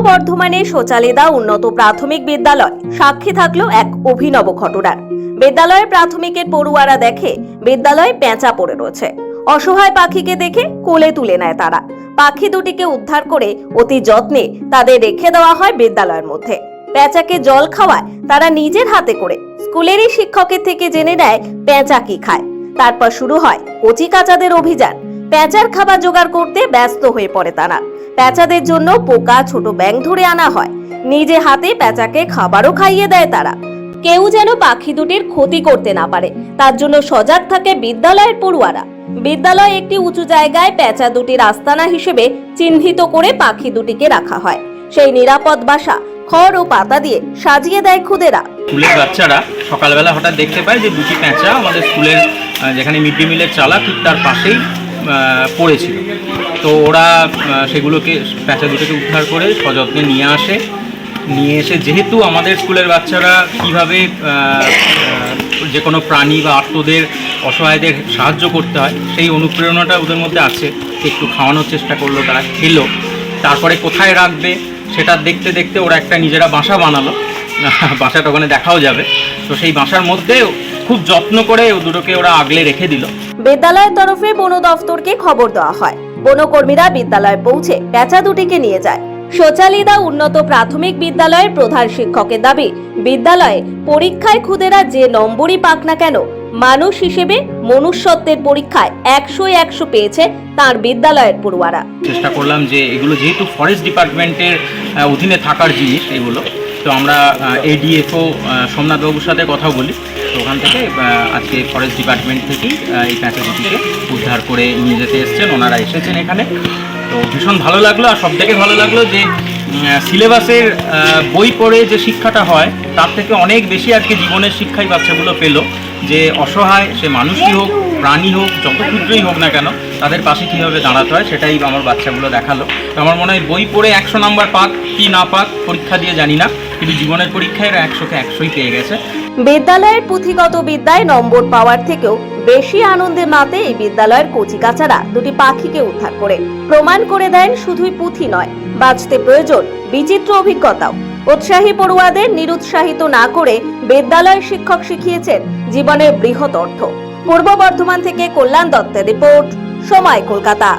বর্ধমানের শৌচালিদা উন্নত প্রাথমিক বিদ্যালয়। সাক্ষী থাকল এক অভিনব ঘটনার। বিদ্যালয়ের প্রাথমিকের পড়ুয়ারা দেখে বিদ্যালয়ে পেঁচা পড়ে রয়েছে। অসহায় পাখিকে দেখে কোলে তুলে নেয় তারা। পাখি দুটিকে উদ্ধার করে অতি যত্নে তাদের রেখে দেওয়া হয় বিদ্যালয়ের মধ্যে। পেঁচাকে জল খাওয়ায় তারা নিজের হাতে করে। স্কুলেরই শিক্ষকের থেকে জেনে নেয় পেঁচা কি খায়। তারপর শুরু হয় কচি কাচাদের অভিযান। পেঁচার খাবার জোগাড় করতে ব্যস্ত হয়ে পড়ে তারা। পেঁচাদের জন্য পোকা ছোট ব্যাং ধরে আনা হয়। নিজে হাতে প্যাঁচাকে খাবারও খাইয়ে দেয় তারা। কেউ যেন পাখি দুটির ক্ষতি করতে না পারে, তার জন্য সজাগ থাকে বিদ্যালয়ের পড়ুয়ারা। বিদ্যালয় একটি উঁচু জায়গায় প্যাঁচা দুটির আস্তানা হিসেবে চিহ্নিত করে পাখি দুটিকে রাখা হয়। সেই নিরাপদ বাসা, খড় ও পাতা দিয়ে সাজিয়ে দেয় খুদেরা। স্কুলের বাচ্চারা সকালবেলা হঠাৎ দেখতে পায় যে দুটি প্যাঁচা আমাদের স্কুলের যেখানে মিড ডে মিলের চালা ঠিক তার পাশেই পড়েছিল। তো ওরা সেগুলোকে, প্যাঁচা দুটোকে উদ্ধার করে সযত্নে নিয়ে আসে। নিয়ে এসে যেহেতু আমাদের স্কুলের বাচ্চারা কীভাবে যে কোনো প্রাণী বা আত্মদের অসহায়দের সাহায্য করতে হয়, সেই অনুপ্রেরণাটা ওদের মধ্যে আছে। একটু খাওয়ানোর চেষ্টা করল, তারা খেলো। তারপরে কোথায় রাখবে, সেটা দেখতে দেখতে ওরা একটা নিজেরা বাসা বানালো। বাসাটা ওখানে দেখাও যাবে। তো সেই বাসার মধ্যে খুব যত্ন করে ও দুটোকে ওরা আগলে রেখে দিল। বিদ্যালয়ের তরফে বন দফতরকে খবর দেওয়া হয়। বনকর্মীরা বিদ্যালয়ে পৌঁছে পেঁচা দুটিকে নিয়ে যায়। শোচালিদা উন্নত প্রাথমিক বিদ্যালয়ের প্রধান শিক্ষকের দাবি, বিদ্যালয়ে পরীক্ষায় খুদেরা যে নম্বরই পাক না কেন, মানুষ হিসেবে মনুষ্যত্বের পরীক্ষায় একশো একশো পেয়েছে তার বিদ্যালয়ের পড়ুয়ারা। চেষ্টা করলাম যে এগুলো যেহেতু ফরেস্ট ডিপার্টমেন্টের অধীনে থাকার জিনিস এগুলো, তো আমরা এডিএফও সোমনাথবাবুর সাথে কথা বলি। তো ওখান থেকে আজকে ফরেস্ট ডিপার্টমেন্ট থেকেই এই প্যাঁচা উদ্ধার করে নিয়ে যেতে এসছেন। ওনারা এসেছেন এখানে। তো ভীষণ ভালো লাগল আর সব থেকে ভালো লাগল যে সিলেবাসের বই পড়ে যে শিক্ষাটা হয়, তার থেকে অনেক বেশি আজকে জীবনের শিক্ষাই বাচ্চাগুলো পেল। যে অসহায়, সে মানুষই হোক, প্রাণী হোক, যত ক্ষুদ্রই হোক না কেন, তাদের পাশে কীভাবে দাঁড়াতে হয়, সেটাই আমার বাচ্চাগুলো দেখাল। তো আমার মনে হয় বই পড়ে একশো নাম্বার পাক কি না পাক পরীক্ষা দিয়ে জানি না, কিন্তু জীবনের পরীক্ষায় এরা একশোকে একশোই পেয়ে গেছে। বিদ্যালয়ের পুঁথিগত বিদ্যায় নম্বর পাওয়ার থেকেও বেশি আনন্দে মাতে এই বিদ্যালয়ের কচিকাচারা। দুটি পাখিকে উদ্ধার করে। প্রমাণ করে দেন শুধুই পুঁথি নয়, বাঁচতে প্রয়োজন বিচিত্র অভিজ্ঞতাও। উৎসাহী পড়ুয়াদের নিরুৎসাহিত না করে বিদ্যালয়ের শিক্ষক শিখিয়েছেন জীবনের বৃহৎ অর্থ। পূর্ব বর্ধমান থেকে কল্যাণ দত্তের রিপোর্ট, সময় কলকাতা।